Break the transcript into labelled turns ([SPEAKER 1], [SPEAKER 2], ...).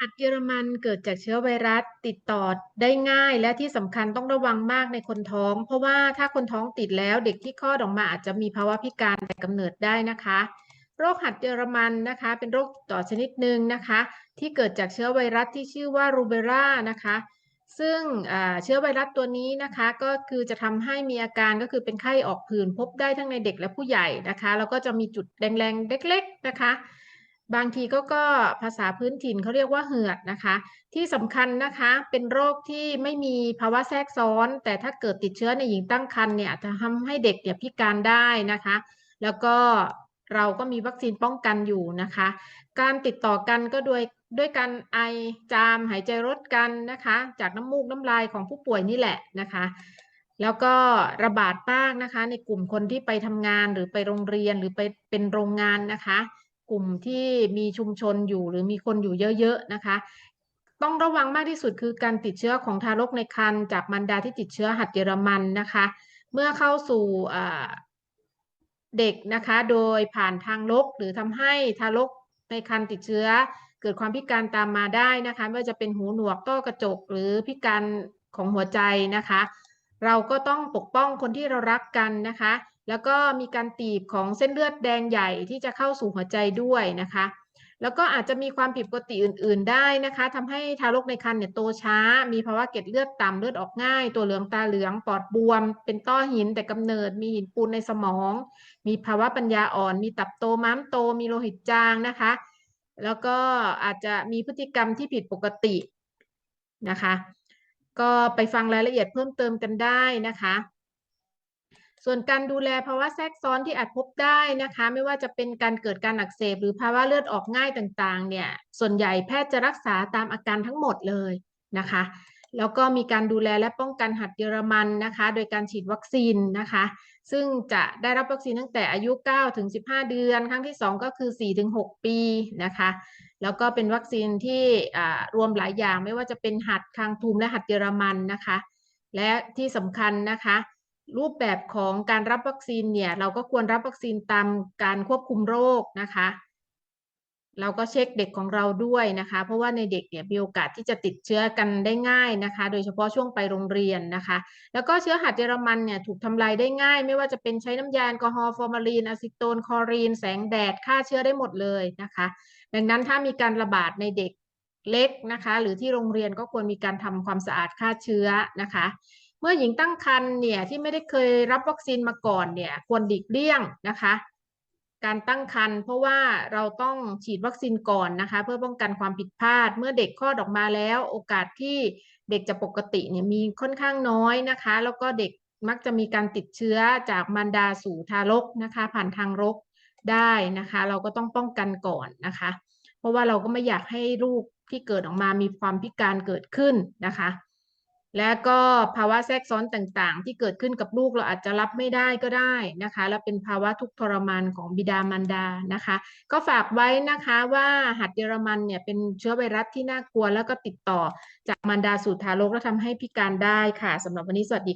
[SPEAKER 1] หัดเยอรมันเกิดจากเชื้อไวรัสติดต่อได้ง่ายและที่สำคัญต้องระวังมากในคนท้อง เพราะว่าถ้าคนท้องติดแล้วเด็กที่คลอดออกมาอาจจะมีภาวะพิการแต่กำเนิดได้นะคะ โรคหัดเยอรมันนะคะ เป็นโรคต่อชนิดหนึ่งนะคะ ที่เกิดจากเชื้อไวรัสที่ชื่อว่ารูเบรานะคะซึ่งเชื้อไวรัสตัวนี้นะคะก็คือจะทำให้มีอาการก็คือเป็นไข้ออกผื่นพบได้ทั้งในเด็กและผู้ใหญ่นะคะ แล้วก็จะมีจุดแดงๆเล็ก ๆนะคะ บางทีก็ก็ภาษาพื้นถิ่นเขาเรียกว่าเหือดนะคะ ที่สำคัญนะคะเป็นโรคที่ไม่มีภาวะแทรกซ้อน แต่ถ้าเกิดติดเชื้อในหญิงตั้งครรภ์เนี่ยจะทำให้เด็กเนี่ยพิการได้นะคะ แล้วก็เราก็มีวัคซีนป้องกันอยู่นะคะ การติดต่อกันก็โดยด้วยการไอจามหายใจรดกันนะคะ จากน้ำมูกน้ำลายของผู้ป่วยนี่แหละนะคะ แล้วก็ระบาดมากนะคะ ในกลุ่มคนที่ไปทำงานหรือไปโรงเรียนหรือไปเป็นโรงงานนะคะ กลุ่มที่มีชุมชนอยู่หรือมีคนอยู่เยอะๆนะคะ ต้องระวังมากที่สุดคือการติดเชื้อของทารกในครรภ์จากมารดาที่ติดเชื้อหัดเยอรมันนะคะ เมื่อเข้าสู่เด็กนะคะโดยผ่านทางลกหรือทำให้ทารกในครรภ์ติดเชื้อ เกิดความพิการตามมาได้นะคะไม่ว่าจะเป็นหูหนวกต้อกระจก หรือพิการของหัวใจนะคะ เราก็ต้องปกป้องคนที่เรารักกันนะคะ แล้วก็มีการตีบของเส้นเลือดแดงใหญ่ที่จะเข้าสู่หัวใจด้วยนะคะ แล้วก็อาจจะมีความผิดปกติอื่น ๆ ได้นะคะทำให้ทารกในครรภ์เนี่ยโตช้า มีภาวะเกล็ดเลือดต่ำเลือดออกง่าย ตัวเหลืองตาเหลืองปอดบวม เป็นต้อหินแต่กำเนิด มีหินปูนในสมอง มีภาวะปัญญาอ่อน มีตับโตม้ามโต มีโลหิตจางนะคะ แล้วก็อาจจะมีพฤติกรรมที่ผิดปกตินะคะ ก็ไปฟังรายละเอียดเพิ่มเติมกันได้นะคะ ส่วนการดูแลภาวะแทรกซ้อนที่อาจพบได้นะคะ ไม่ว่าจะเป็นการเกิดการอักเสบ หรือภาวะเลือดออกง่ายต่างๆ เนี่ย ส่วนใหญ่แพทย์จะรักษาตามอาการทั้งหมดเลยนะคะ แล้วก็มีการดูแลและป้องกันหัดเยอรมันนะคะ โดยการฉีดวัคซีนนะคะ ซึ่งจะได้รับวัคซีนตั้งแต่อายุ 9 ถึง 15 เดือน ครั้งที่ 2 ก็คือ 4 ถึง 6 ปีนะคะ แล้วก็เป็นวัคซีนที่รวมหลายอย่างไม่ว่าจะเป็นหัดคางทูมและหัดเยอรมันนะคะ และที่สำคัญนะคะ รูปแบบของการรับวัคซีนเนี่ย เราก็ควรรับวัคซีนตามการควบคุมโรคนะคะ เราก็เช็คเด็กของเราด้วยนะคะ เพราะว่าในเด็กเนี่ยมีโอกาสที่จะติดเชื้อกันได้ง่ายนะคะ โดยเฉพาะช่วงไปโรงเรียนนะคะ แล้วก็เชื้อหัดเยอรมันเนี่ยถูกทำลายได้ง่าย ไม่ว่าจะเป็นใช้น้ำยาแอลกอฮอล์ฟอร์มาลีนอะซิโตนคลอรีน แสงแดดฆ่าเชื้อได้หมดเลยนะคะ ดังนั้นถ้ามีการระบาดในเด็กเล็กนะคะ หรือที่โรงเรียนก็ควรมีการทำความสะอาดฆ่าเชื้อนะคะ มื่อหญิงตั้งครรภ์เนี่ยที่ไม่ได้เคยรับวัคซีนมาก่อนเนี่ยควรหลีกเลี่ยงนะคะ การตั้งครรภ์เพราะว่าเราต้องฉีดวัคซีนก่อนนะคะ เพื่อป้องกันความผิดพลาด เมื่อเด็กคลอดออกมาแล้ว โอกาสที่เด็กจะปกติเนี่ยมีค่อนข้างน้อยนะคะ แล้วก็เด็กมักจะมีการติดเชื้อจากมารดาสู่ทารกนะคะ ผ่านทางรกได้นะคะ เราก็ต้องป้องกันก่อนนะคะ เพราะว่าเราก็ไม่อยากให้ลูกที่เกิดออกมามีความพิการเกิดขึ้นนะคะ และก็ภาวะแทรกซ้อนต่างๆ ที่เกิดขึ้นกับลูกเราอาจจะรับไม่ได้ก็ได้นะคะ และเป็นภาวะทุกข์ทรมานของบิดามารดานะคะ ก็ฝากไว้นะคะว่าหัดเยอรมันเนี่ยเป็นเชื้อไวรัสที่น่ากลัวแล้วก็ติดต่อจากมารดาสู่ทารกและทำให้พิการได้ค่ะสำหรับวันนี้สวัสดี